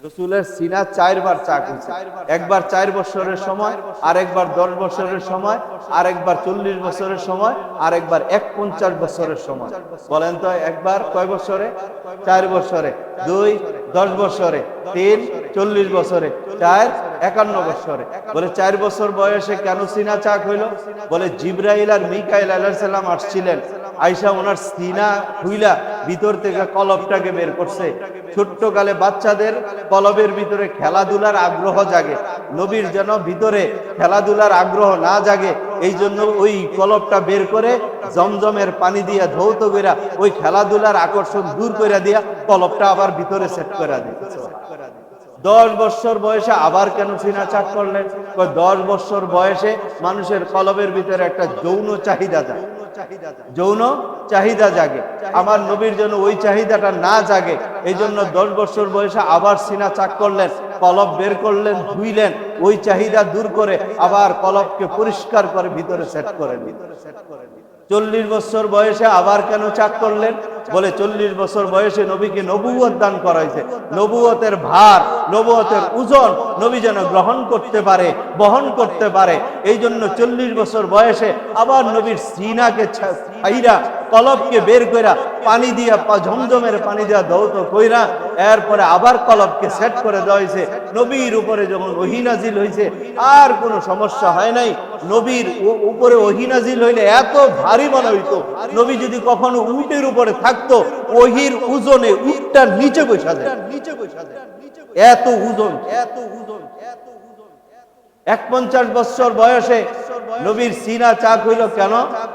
রসুলের সিনা চারবার চাক হয়েছে একবার চার বছরের সময় আর একবার দশ বছরের সময় আর একবার চল্লিশ বছরের সময় আর একবার এক পঞ্চাশ বছরের সময়। বলেন তো একবার কয় বছরে? চার বছরে। দুই দশ বছরে। তিন চল্লিশ বছরে। চার একান্ন বছরে। বলে চার বছর বয়সে কেন সিনা চাক হইল? বলে জিব্রাইল আর মিকাইল আলাইসাল্লাম আসছিলেন। আইসা ওনার সিনা হুইলা ভিতর থেকে কলবটাকে বের করছে। ছোট্ট কালে বাচ্চাদের কলবের ভিতরে খেলাধুলার আগ্রহ জাগে। নবীর যেন ভিতরে খেলাধুলার আগ্রহ না জাগে এই জন্য ওই কলবটা বের করে জমজমের পানি দিয়া ধৌত কইরা ওই খেলাধুলার আকর্ষণ দূর করে দিয়া কলবটা আবার ভিতরে সেট করে দিচ্ছে দশ বছর বয়সে আবার কেন সিনা চাক করলেন? দশ বছর বয়সে মানুষের কলবের ভিতরে একটা যৌন চাহিদা যায়। যৌন চাহিদা জাগে। আমার নবীর জন্য ওই চাহিদাটা না জাগে এই জন্য দশ বছর বয়সে আবার সিনা চাক করলেন কলব বের করলেন ধুইলেন ওই চাহিদা দূর করে আবার কলবকে পরিষ্কার করে ভিতরে সেট করে ভিতরে সেট করে চল্লিশ বছর বয়সে আবার কেন চাক করলেন? বলে চল্লিশ বছর বয়সে নবীকে নবুয়ত দান করাইছে। নবুয়তের ভার, নবুয়তের ওজন নবী যেন গ্রহণ করতে পারে, বহন করতে পারে। এই জন্য চল্লিশ বছর বয়সে আবার নবীর সিনাকে ছাইরা কলবকে বের কইরা পানি দিয়া ঝমঝমের পানি দিয়া দৌত কইরা এরপরে আবার কলবকে সেট করে দেওয়া হয়েছে নবীর উপরে যখন ওহিনাজিল হয়েছে আর কোনো সমস্যা হয় নাই। নবীর উপরে ওহিনাজিল হইলে এত ভারী মনে হইতো। নবী যদি কখনো উটের উপরে থাকতো, ওহির ওজনে উটটার নিচে বসা যায়। নিচে বসা যায় এত ওজন এত ওজন এত ওজন এক পঞ্চাশ বছর বয়সে নবীর সিনা চাক হইল কেন?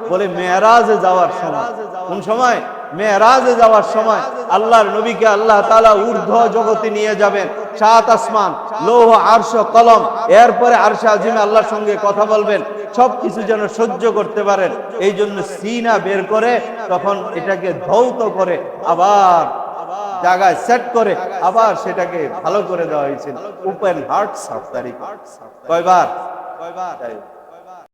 বলে মেয়েরাজে যাওয়ার সময়। কোন সময়? মেয়েরাজে যাওয়ার সময় আল্লাহর নবীকে আল্লাহ তালা ঊর্ধ্ব জগতে নিয়ে যাবেন। সাত আসমান, লৌহ, আরশ, কলম। এরপরে আরশে আজিমে আল্লাহর সঙ্গে কথা বলবেন। সব কিছু যেন সহ্য করতে পারেন। এই জন্য সিনা বের করে তখন এটাকে ধৌত করে আবার জায়গায় সেট করে আবার সেটাকে ভালো করে দেওয়া হয়েছিল। ওপেন হার্ট সাফ তারিখ কয়বার? কয়বার?